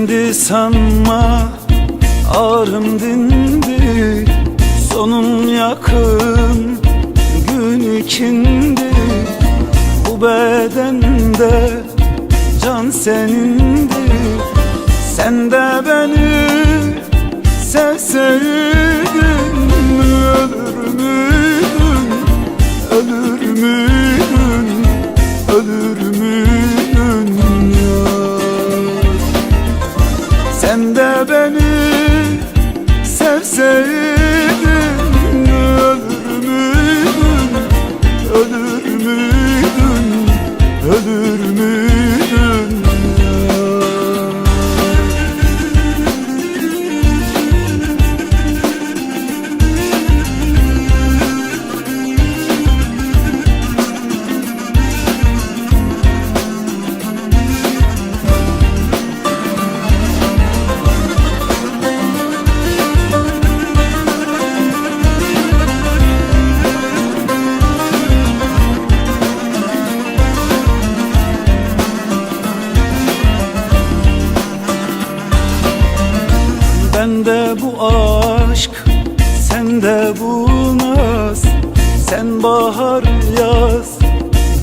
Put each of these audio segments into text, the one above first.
Şimdi sanma ağrım dindi. Sonun yakın gün ikindi Bu bedende can senindi. Sen de beni sevseydin Ölür müydün, ölür müydün, ölür müydün Ben de bu aşk, sen de bu naz. Sen bahar yaz,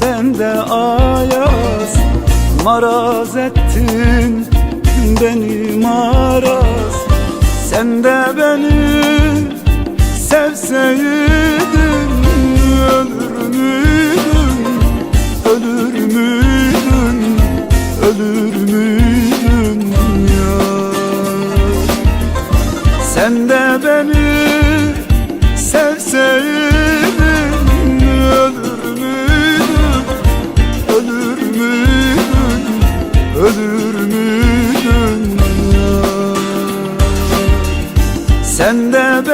ben de ayaz. Maraz ettin beni maraz Sen de beni sevseydin Ölür müydün, ölür müydün, ölür müydün Sen de beni sevseydin Ölür müydün, ölür müydün, ölür müydün? Sen de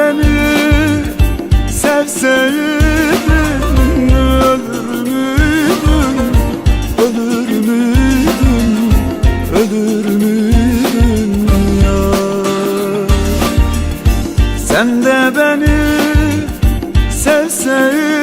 beni sevseydin